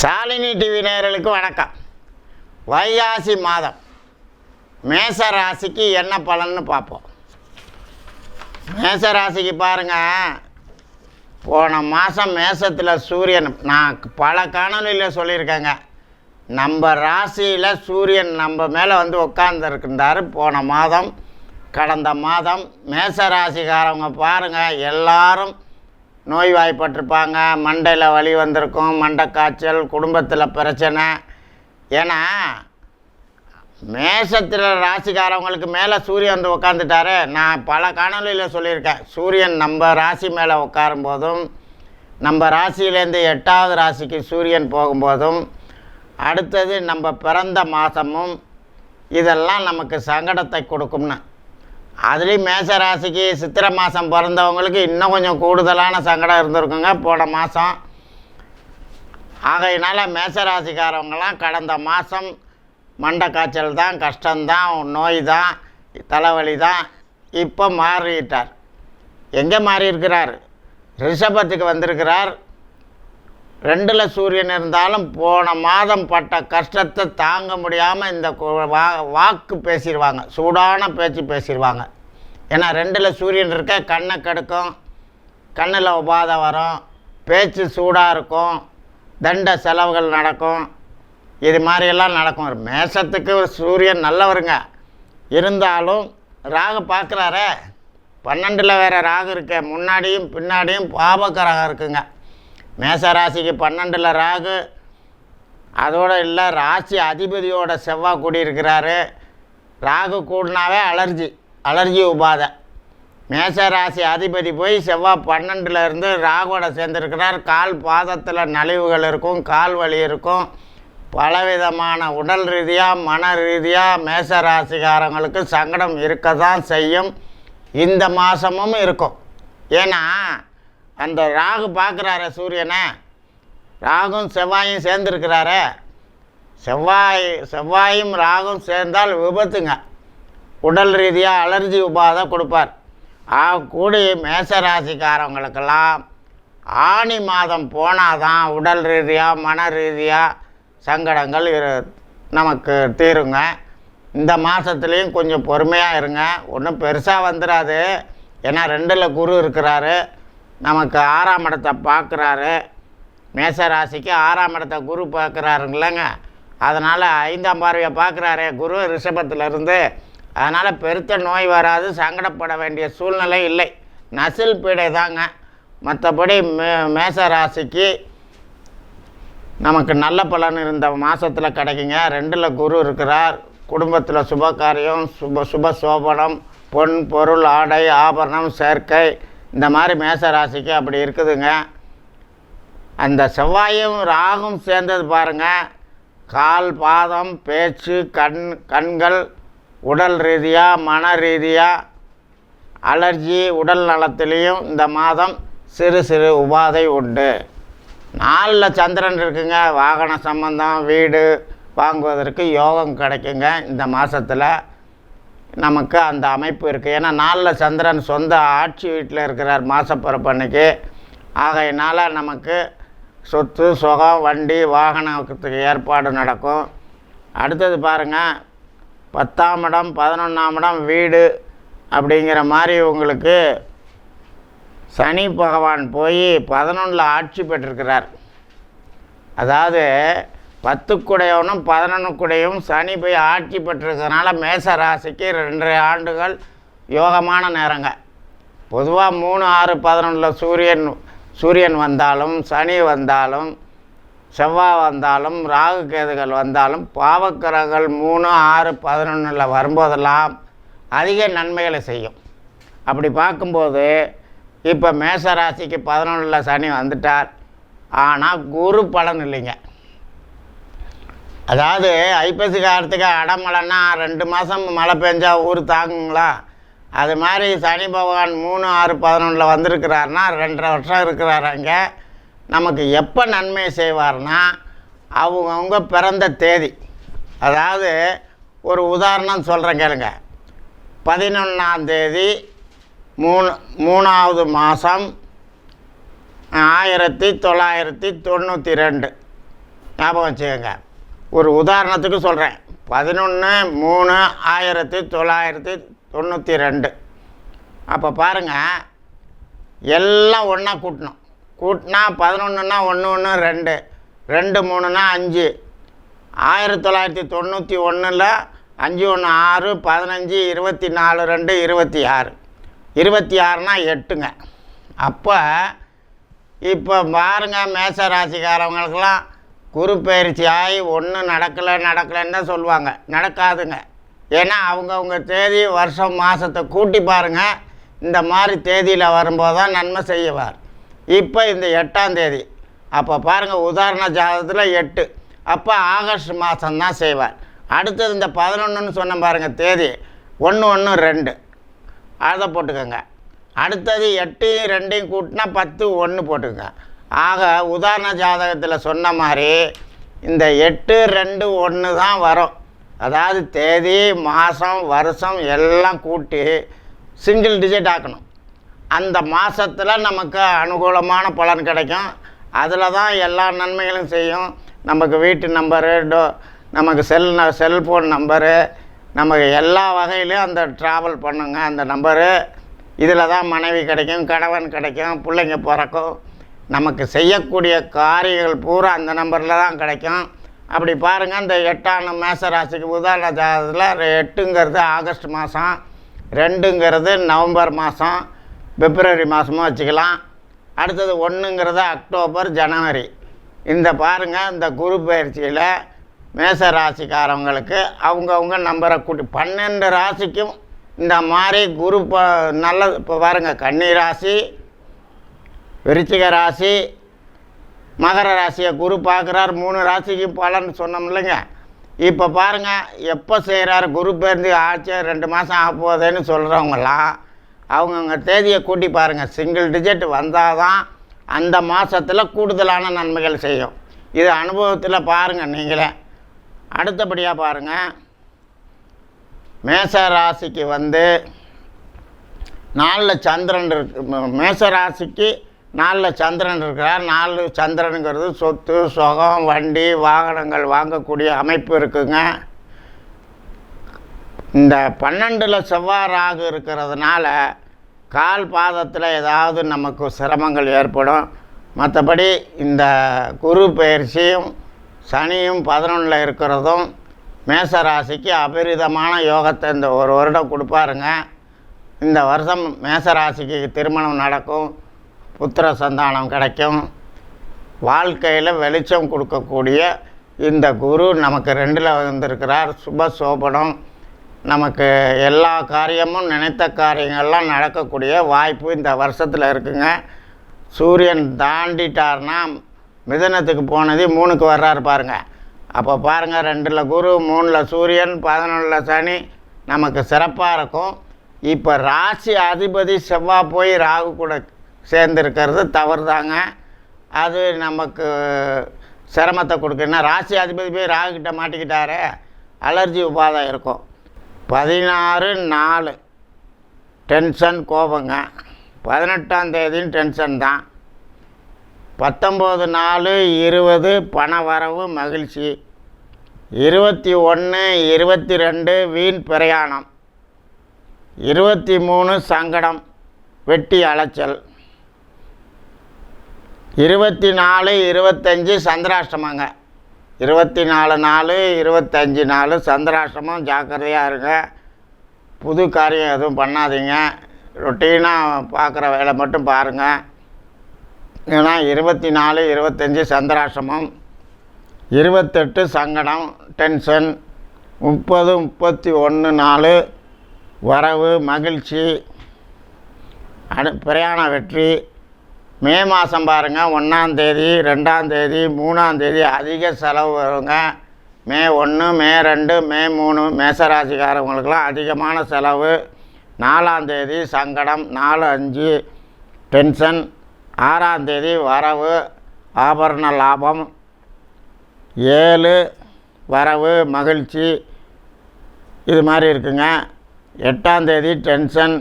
Shalini TV நேயர்களுக்கு வணக்கம். வைகாசி மாதம். மேச ராசிக்கு என்ன பலன்னு பார்ப்போம். மேச ராசிக்கு பாருங்கள் போன மாதம் மேசத்தில் சூரியன் நான் பல காணொலியில் சொல்லியிருக்கேங்க. நம்ம ராசியில் சூரியன் நம்ம மேலே வந்து உட்காந்துருக்கின்றாரு போன மாதம் கடந்த மாதம். மேச ராசிக்காரவங்க பாருங்கள் எல்லாரும் நோய்வாய்ப்பட்டிருப்பாங்க மண்டையில் வலி வந்திருக்கும் மண்டை காய்ச்சல் குடும்பத்தில் பிரச்சனை. ஏன்னா மேசத்தில் ராசிக்காரவங்களுக்கு மேலே சூரியன் வந்து உட்காந்துட்டாரு நான் பல காணொலியில் சொல்லியிருக்கேன். சூரியன் நம்ம ராசி மேலே உட்காரும் போதும். நம்ம ராசியிலேருந்து எட்டாவது ராசிக்கு சூரியன் போகும்போதும் அடுத்தது நம்ம பிறந்த மாதமும் இதெல்லாம் நமக்கு சங்கடத்தை கொடுக்கும்னு. அதுலேயும் மேச ராசிக்கு சித்திரை மாதம் பிறந்தவங்களுக்கு இன்னும் கொஞ்சம் கூடுதலான சங்கடம் இருந்திருக்குங்க. போன மாதம். ஆகையினால் மேச ராசிக்காரவங்களாம் கடந்த மாதம் மண்டை காய்ச்சல் தான் கஷ்டம்தான் நோய் தான் தலைவலி தான் இப்போ மாறிட்டார். எங்கே மாறி இருக்கிறார் ரிஷபத்துக்கு வந்திருக்கிறார். ரெண்டில் சூரியன் இருந்தாலும் போன மாதம் பட்ட கஷ்டத்தை தாங்க முடியாமல் இந்த வா வாக்கு பேசிடுவாங்க சூடான பேச்சு பேசிடுவாங்க ஏன்னா ரெண்டில் சூரியன் இருக்க கண்ணை கெடுக்கும் கண்ணில் உபாதை வரும் பேச்சு சூடாக இருக்கும் தண்ட செலவுகள் நடக்கும். இது மாதிரியெல்லாம் நடக்கும். ஒரு மேசத்துக்கு ஒரு சூரியன் நல்லவருங்க. இருந்தாலும் ராகு பார்க்குறாரே பன்னெண்டில் வேறு ராகு இருக்கே. முன்னாடியும் பின்னாடியும் பாபக்கராக இருக்குங்க. மேச ராசிக்கு பன்னெண்டில் ராகு. அதோடு இல்லை ராசி அதிபதியோட செவ்வாய் கூடியிருக்கிறாரு ராகு கூடினாவே அலர்ஜி அலர்ஜி உபாதை. மேச ராசி அதிபதி போய் செவ்வாய் பன்னெண்டில் இருந்து ராகுவோட சேர்ந்துருக்கிறார். கால் பாதத்தில் நலிவுகள் இருக்கும் கால் வலி இருக்கும். பலவிதமான உடல் ரீதியாக மன ரீதியாக மேச ராசிக்காரங்களுக்கு சங்கடம் இருக்க தான் செய்யும். இந்த மாதமும் இருக்கும். ஏன்னா அந்த ராகு பார்க்குறாரு சூரியனை. ராகும் செவ்வாயும் சேர்ந்துருக்கிறாரே. செவ்வாய் செவ்வாயும் ராகும் சேர்ந்தால் விபத்துங்க. உடல் ரீதியாக அலர்ஜி உபாதை கொடுப்பார். ஆ கூடி மேச ராசிக்காரவங்களுக்கெல்லாம் ஆனி மாதம் போனாதான் உடல் ரீதியாக மன ரீதியாக சங்கடங்கள் இரு நமக்கு தீருங்க. இந்த மாதத்துலேயும் கொஞ்சம் பொறுமையாக இருங்க. ஒன்றும் பெருசாக வந்துடாது ஏன்னா ரெண்டில் குரு இருக்கிறாரு. நமக்கு ஆறாம் இடத்தை பார்க்குறாரு. மேச ராசிக்கு ஆறாம் இடத்தை குரு பார்க்குறாருங்களேங்க அதனால் ஐந்தாம் பார்வையை பார்க்குறாரே குரு ரிஷபத்தில் இருந்து அதனால் பெருத்த நோய் வராது சங்கடப்பட வேண்டிய சூழ்நிலை இல்லை. நசில் பீடை தாங்க. மற்றபடி மே மேச ராசிக்கு நமக்கு நல்ல பலன் இருந்த மாதத்தில் கிடைக்குங்க. ரெண்டில் குரு இருக்கிறார். குடும்பத்தில் சுப காரியம் சுப சுப சோபனம் பொன் பொருள் ஆடை ஆபரணம் சேர்க்கை இந்த மாதிரி மேச ராசிக்கு அப்படி இருக்குதுங்க. அந்த செவ்வாயும் ராகும் சேர்ந்தது பாருங்க. கால் பாதம் பேச்சு கண் கண்கள் உடல் ரீதியாக மன ரீதியாக அலர்ஜி உடல் நலத்திலையும் இந்த மாதம் சிறு சிறு உபாதை உண்டு. நாலில் சந்திரன் இருக்குங்க. வாகன சம்பந்தம் வீடு வாங்குவதற்கு யோகம் கிடைக்குங்க இந்த மாதத்தில் நமக்கு அந்த அமைப்பு இருக்குது ஏன்னா நாளில் சந்திரன் சொந்த ஆட்சி வீட்டில் இருக்கிறார் மாசப்பிறப்பு அன்னைக்கு. ஆகையினால் நமக்கு சொத்து சுகம் வண்டி வாகனத்துக்கு ஏற்பாடு நடக்கும். அடுத்தது பாருங்கள் பத்தாம் இடம் பதினொன்றாம் இடம் வீடு அப்படிங்கிற மாதிரி உங்களுக்கு சனி பகவான் போய் பதினொன்றில் ஆட்சி பெற்றிருக்கிறார். அதாவது பத்துக்குடையவனும் பதினொன்றுக்குடையும் சனி போய் ஆட்சி பெற்றிருக்கிறதுனால மேச ராசிக்கு ரெண்டரை ஆண்டுகள் யோகமான நேரங்க. பொதுவாக மூணு ஆறு பதினொன்றில் சூரியன் சூரியன் வந்தாலும் சனி வந்தாலும் செவ்வாய் வந்தாலும் ராகு கேதுகள் வந்தாலும் பாவக்கிரகங்கள் மூணு ஆறு பதினொன்றில் வரும்போதெல்லாம் அதிக நன்மைகளை செய்யும். அப்படி பார்க்கும்போது இப்போ மேச ராசிக்கு பதினொன்றில் சனி வந்துட்டார். ஆனால் குரு பலன் இல்லைங்க. அதாவது ஐப்பசி காலத்துக்கு அடமழைன்னா ரெண்டு மாதம் மழை பெஞ்சா ஊர் தாங்குங்களா? அது மாதிரி சனி பகவான் மூணு ஆறு பதினொன்றில் வந்திருக்கிறாருன்னா ரெண்டரை வருஷம் இருக்கிறார் அங்கே. நமக்கு எப்போ நன்மை செய்வார்னா அவங்கவுங்க பிறந்த தேதி. அதாவது ஒரு உதாரணம் சொல்கிறேன் கேளுங்க. பதினொன்றாம் தேதி மூணு மூணாவது மாதம் ஆயிரத்தி தொள்ளாயிரத்தி தொண்ணூற்றி ரெண்டு. ஞாபகம் வச்சுக்கோங்க. ஒரு உதாரணத்துக்கு சொல்கிறேன் பதினொன்று மூணு ஆயிரத்தி தொள்ளாயிரத்தி தொண்ணூற்றி ரெண்டு. அப்போ பாருங்கள் எல்லாம் ஒன்றா கூட்டணும். கூட்டினா பதினொன்றுனா ஒன்று ஒன்று ரெண்டு. ரெண்டு மூணுனா அஞ்சு. ஆயிரத்தி தொள்ளாயிரத்தி தொண்ணூற்றி ஒன்றில் அஞ்சு ஒன்று ஆறு பதினஞ்சு இருபத்தி நாலு ரெண்டு இருபத்தி ஆறு. இருபத்தி ஆறுனா எட்டுங்க. அப்போ இப்போ பாருங்கள் மேச ராசிக்காரவங்களுக்கெல்லாம் குரு பயிற்சி ஆகி ஒன்றும் நடக்கலை நடக்கலைன்னு தான் சொல்லுவாங்க. நடக்காதுங்க. ஏன்னா அவங்கவுங்க தேதி வருஷம் மாதத்தை கூட்டி பாருங்க. இந்த மாதிரி தேதியில் வரும்போது தான் நன்மை செய்வார். இப்போ இந்த எட்டாம் தேதி. அப்போ பாருங்கள் உதாரண ஜாதகத்தில் எட்டு. அப்போ ஆகஸ்ட் மாதம்தான் செய்வார். அடுத்தது இந்த பதினொன்றுன்னு சொன்ன பாருங்கள் தேதி. ஒன்று ஒன்று ரெண்டு. அதை போட்டுக்கோங்க. அடுத்தது எட்டையும் ரெண்டையும் கூட்டினா பத்து ஒன்று போட்டுக்கோங்க. ஆக உதாரண ஜாதகத்தில் சொன்ன மாதிரி இந்த எட்டு ரெண்டு ஒன்று தான் வரும். அதாவது தேதி மாதம் வருஷம் எல்லாம் கூட்டி சிங்கிள் டிஜிட் ஆக்கணும். அந்த மாதத்தில் நமக்கு அனுகூலமான பலன் கிடைக்கும். அதில் தான் எல்லா நன்மைகளும் செய்யும். நமக்கு வீட்டு நம்பரு டோ நமக்கு செல் ந செல்ஃபோன் நம்பரு நமக்கு எல்லா வகையிலையும் அந்த ட்ராவல் பண்ணுங்க. அந்த நம்பரு இதில் தான் மனைவி கிடைக்கும் கணவன் கிடைக்கும் பிள்ளைங்க பிறக்கும். நமக்கு செய்யக்கூடிய காரியங்கள் பூரா அந்த நம்பரில் தான் கிடைக்கும். அப்படி பாருங்கள் இந்த எட்டாம் மேச ராசிக்கு உதாரண ஜாதகத்தில் எட்டுங்கிறது ஆகஸ்ட் மாதம் ரெண்டுங்கிறது நவம்பர் மாதம் பிப்ரவரி மாதமும் வச்சுக்கலாம். அடுத்தது ஒன்றுங்கிறது அக்டோபர் ஜனவரி. இந்த பாருங்கள் இந்த குரு பயிற்சியில் மேச ராசிக்காரவங்களுக்கு அவங்கவுங்க நம்பரை கூட்டி பன்னெண்டு ராசிக்கும் இந்த மாதிரி குரு ப நல்ல இப்போ பாருங்கள் கன்னி ராசி விருச்சிக ராசி மகர ராசியை குரு பார்க்குறார். மூணு ராசிக்கு பலன் சொன்னோம் இல்லைங்க. இப்போ பாருங்கள் எப்போ செய்கிறார் குரு பேருந்து ஆச்சு ரெண்டு மாதம் ஆக போகுதுன்னு சொல்கிறவங்களாம் அவங்கவுங்க தேதியை கூட்டி பாருங்கள் சிங்கிள் டிஜிட் வந்தால் தான் அந்த மாதத்தில் கூடுதலான நன்மைகள் செய்யும். இது அனுபவத்தில் பாருங்கள் நீங்களே. அடுத்தபடியாக பாருங்கள் மேச ராசிக்கு வந்து நாலில் சந்திரன் இருக்கு. மேச ராசிக்கு நாலில் சந்திரன் இருக்கிறார். நாலு சந்திரனுங்கிறது சொத்து சுகம் வண்டி வாகனங்கள் வாங்கக்கூடிய அமைப்பு இருக்குங்க. இந்த பன்னெண்டில் செவ்வாய் ராகு இருக்கிறதுனால கால் பாதத்தில் ஏதாவது நமக்கு சிரமங்கள் ஏற்படும். மற்றபடி இந்த குரு பயிற்சியும் சனியும் பதினொன்றில் இருக்கிறதும் மேச ராசிக்கு அபரிதமான யோகத்தை இந்த ஒரு வருடம் கொடுப்பாருங்க. இந்த வருஷம் மேச ராசிக்கு திருமணம் நடக்கும். புத்திர சந்தானம் கிடைக்கும். வாழ்க்கையில் வெளிச்சம் கொடுக்கக்கூடிய இந்த குரு நமக்கு ரெண்டில் வந்திருக்கிறார். சுப சோபனம். நமக்கு எல்லா காரியமும் நினைத்த காரியங்கள்லாம் நடக்கக்கூடிய வாய்ப்பு இந்த வருஷத்தில் இருக்குங்க. சூரியன் தாண்டிட்டார்னா மிதனத்துக்கு போனது மூணுக்கு வர்றாரு பாருங்க. அப்போ பாருங்கள் ரெண்டில் குரு மூணில் சூரியன் பதினொன்றில் சனி நமக்கு சிறப்பாக இருக்கும். இப்போ ராசி அதிபதி செவ்வாய் போய் ராகு கூட சேர்ந்துருக்கிறது தவறு தாங்க அது நமக்கு சிரமத்தை கொடுக்குன்னா ராசி அதிபதி போய் ராகுக்கிட்ட மாட்டிக்கிட்டாரே அலர்ஜி உபாதை இருக்கும். பதினாறு நாலு. டென்ஷன் கோபங்க. பதினெட்டாம் தேதியும் டென்ஷன் தான். பத்தொம்போது நாலு இருபது பண வரவு மகிழ்ச்சி. இருபத்தி ஒன்று இருபத்தி ரெண்டு வீண் பிரயாணம். இருபத்தி மூணு சங்கடம் வெட்டி அலைச்சல். இருபத்தி நாலு இருபத்தஞ்சி சந்திராஷ்டமங்க. இருபத்தி நாலு நாலு இருபத்தஞ்சி நாலு சந்திராஷ்டமம். ஜாக்கிரதையாக இருங்க. புது காரியம் எதுவும் பண்ணாதீங்க. ரொட்டீனாக பார்க்குற வேலை மட்டும் பாருங்கள் ஏன்னா இருபத்தி நாலு இருபத்தஞ்சி சந்திராசிரமம் இருபத்தெட்டு சங்கடம் டென்ஷன் முப்பது முப்பத்தி ஒன்று நாலு வரவு மகிழ்ச்சி. அடு பிரயாண வெற்றி. மே மாதம் பாருங்கள் ஒன்றாந்தேதி ரெண்டாந்தேதி மூணாந்தேதி அதிக செலவு வருங்க. மே ஒன்று மே ரெண்டு மே மூணு மேசராசிக்காரவங்களுக்கெல்லாம் அதிகமான செலவு. நாலாந்தேதி சங்கடம் நாலு அஞ்சு டென்ஷன் ஆறாந்தேதி வரவு ஆபரண லாபம். ஏழு வரவு மகிழ்ச்சி. இது மாதிரி இருக்குங்க. எட்டாந்தேதி டென்ஷன்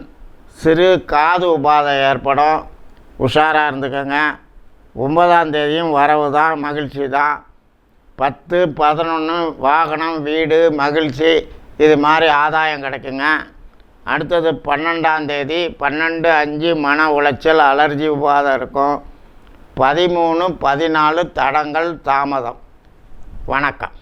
சிறு காது உபாதை ஏற்படும். உஷாராக இருந்துக்கோங்க. ஒன்பதாம் தேதியும் வரவு தான் மகிழ்ச்சி தான். பத்து பதினொன்று வாகனம் வீடு மகிழ்ச்சி. இது மாதிரி ஆதாயம் கிடைக்குங்க. அடுத்தது பன்னெண்டாம் தேதி பன்னெண்டு அஞ்சு மன உளைச்சல் அலர்ஜி உபாதம் இருக்கும். பதிமூணு பதினாலு தடங்கள் தாமதம். வணக்கம்.